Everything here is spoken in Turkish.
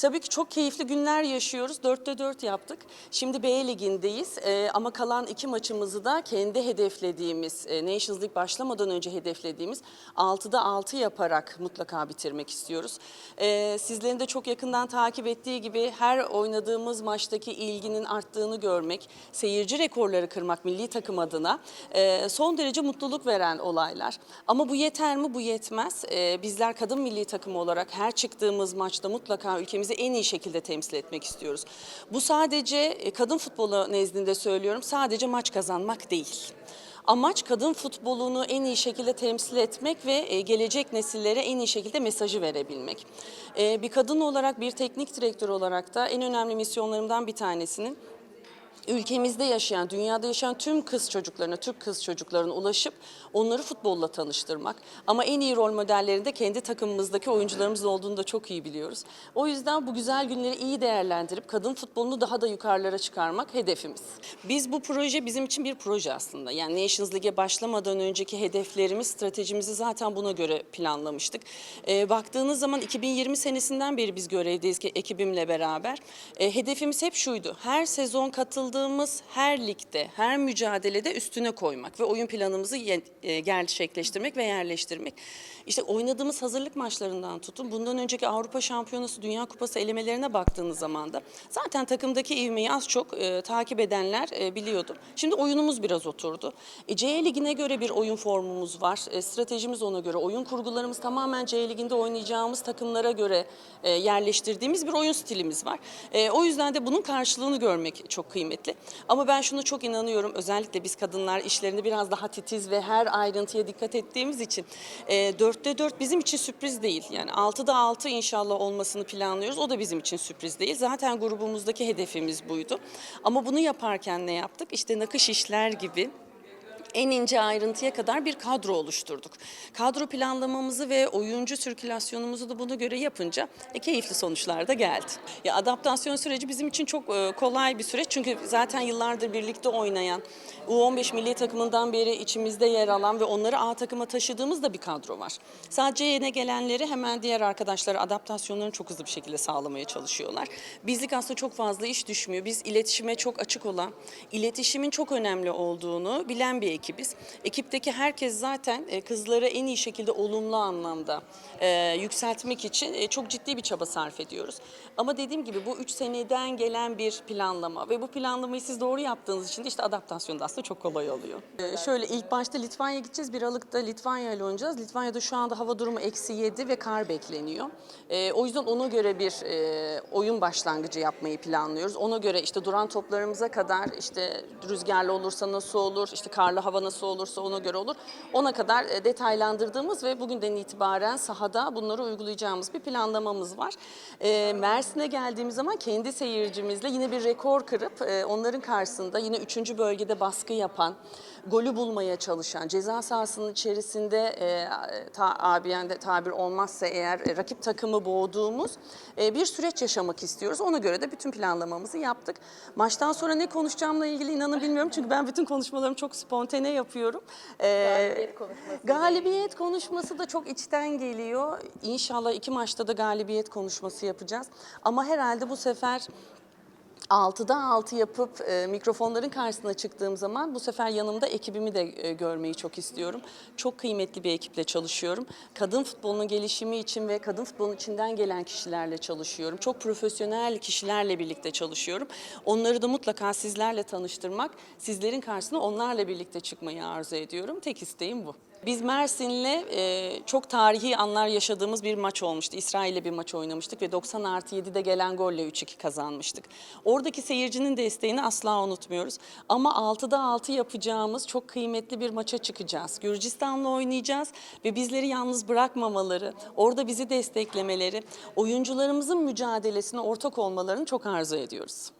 Tabii ki çok keyifli günler yaşıyoruz. 4'te 4 yaptık. Şimdi B ligindeyiz Ee, ama kalan iki maçımızı da kendi hedeflediğimiz, e, Nations League başlamadan önce hedeflediğimiz 6'da 6 yaparak mutlaka bitirmek istiyoruz. Ee, sizlerin de çok yakından takip ettiği gibi her oynadığımız maçtaki ilginin arttığını görmek, seyirci rekorları kırmak milli takım adına e, son derece mutluluk veren olaylar. Ama bu yeter mi? Bu yetmez. Ee, bizler kadın milli takımı olarak her çıktığımız maçta mutlaka ülkemizi en iyi şekilde temsil etmek istiyoruz. Bu sadece e, kadın futbolu nezdinde söylüyorum, sadece maç kazanmak değil. Amaç kadın futbolunu en iyi şekilde temsil etmek ve e, gelecek nesillere en iyi şekilde mesajı verebilmek. E, Bir kadın olarak, bir teknik direktör olarak da en önemli misyonlarımdan bir tanesinin ülkemizde yaşayan, dünyada yaşayan tüm kız çocuklarına, Türk kız çocuklarına ulaşıp onları futbolla tanıştırmak. Ama en iyi rol modellerinde kendi takımımızdaki oyuncularımız olduğunu da çok iyi biliyoruz. O yüzden bu güzel günleri iyi değerlendirip kadın futbolunu daha da yukarılara çıkarmak hedefimiz. Biz bu proje bizim için bir proje aslında. Yani Nations League'e başlamadan önceki hedeflerimiz, stratejimizi zaten buna göre planlamıştık. Ee, baktığınız zaman 2020 senesinden beri biz görevdeyiz ki ekibimle beraber. Ee, hedefimiz hep şuydu. Her sezon katıldığımız her ligde, her mücadelede üstüne koymak ve oyun planımızı e, gerçekleştirmek ve yerleştirmek. İşte oynadığımız hazırlık maçlarından tutun, bundan önceki Avrupa Şampiyonası, Dünya Kupası elemelerine baktığınız zaman da zaten takımdaki ivmeyi az çok e, takip edenler e, biliyordu. Şimdi oyunumuz biraz oturdu. E, C Ligi'ne göre bir oyun formumuz var, e, stratejimiz ona göre, oyun kurgularımız tamamen C Ligi'nde oynayacağımız takımlara göre e, yerleştirdiğimiz bir oyun stilimiz var. E, o yüzden de bunun karşılığını görmek çok kıymetli. Ama ben şunu çok inanıyorum, özellikle biz kadınlar işlerini biraz daha titiz ve her ayrıntıya dikkat ettiğimiz için e, 4'te 4 bizim için sürpriz değil. Yani 6'da 6 inşallah olmasını planlıyoruz. O da bizim için sürpriz değil. Zaten grubumuzdaki hedefimiz buydu. Ama bunu yaparken ne yaptık? İşte nakış işler gibi en ince ayrıntıya kadar bir kadro oluşturduk. Kadro planlamamızı ve oyuncu sirkülasyonumuzu da buna göre yapınca e, keyifli sonuçlar da geldi. Ya adaptasyon süreci bizim için çok e, kolay bir süreç çünkü zaten yıllardır birlikte oynayan U15 milli takımından beri içimizde yer alan ve onları A takıma taşıdığımız da bir kadro var. Sadece yeni gelenleri hemen diğer arkadaşlara adaptasyonlarını çok hızlı bir şekilde sağlamaya çalışıyorlar. Bizlik aslında çok fazla iş düşmüyor. Biz iletişime çok açık olan, iletişimin çok önemli olduğunu bilen bir ekibiz. Ekipteki herkes zaten e, kızları en iyi şekilde olumlu anlamda e, yükseltmek için e, çok ciddi bir çaba sarf ediyoruz. Ama dediğim gibi bu 3 seneden gelen bir planlama ve bu planlamayı siz doğru yaptığınız için de işte adaptasyon da aslında çok kolay oluyor. Şöyle ilk başta Litvanya'ya gideceğiz. Bir Aralık'ta Litvanya ile oynayacağız. Litvanya'da şu anda hava durumu eksi 7 ve kar bekleniyor. O yüzden ona göre bir oyun başlangıcı yapmayı planlıyoruz. Ona göre işte duran toplarımıza kadar işte rüzgarlı olursa nasıl olur, işte karlı hava nasıl olursa ona göre olur. Ona kadar e, detaylandırdığımız ve bugünden itibaren sahada bunları uygulayacağımız bir planlamamız var. E, Mersin'e geldiğimiz zaman kendi seyircimizle yine bir rekor kırıp e, onların karşısında yine 3. bölgede baskı yapan, golü bulmaya çalışan, ceza sahasının içerisinde e, ta, abiyen de tabir olmazsa eğer e, rakip takımı boğduğumuz e, bir süreç yaşamak istiyoruz. Ona göre de bütün planlamamızı yaptık. Maçtan sonra ne konuşacağımla ilgili inanın bilmiyorum çünkü ben bütün konuşmalarımı çok spontane yapıyorum. E, Galibiyet konuşması. Galibiyet konuşması da çok içten geliyor. İnşallah iki maçta da galibiyet konuşması yapacağız. Ama herhalde bu sefer 6'da 6 yapıp e, mikrofonların karşısına çıktığım zaman bu sefer yanımda ekibimi de e, görmeyi çok istiyorum. Çok kıymetli bir ekiple çalışıyorum. Kadın futbolunun gelişimi için ve kadın futbolunun içinden gelen kişilerle çalışıyorum. Çok profesyonel kişilerle birlikte çalışıyorum. Onları da mutlaka sizlerle tanıştırmak, sizlerin karşısına onlarla birlikte çıkmayı arzu ediyorum. Tek isteğim bu. Biz Mersin'le e, çok tarihi anlar yaşadığımız bir maç olmuştu. İsrail'le bir maç oynamıştık ve 90 artı 7'de gelen golle 3-2 kazanmıştık. Oradaki seyircinin desteğini asla unutmuyoruz. Ama 6'da 6 yapacağımız çok kıymetli bir maça çıkacağız. Gürcistan'la oynayacağız ve bizleri yalnız bırakmamaları, orada bizi desteklemeleri, oyuncularımızın mücadelesine ortak olmalarını çok arzu ediyoruz.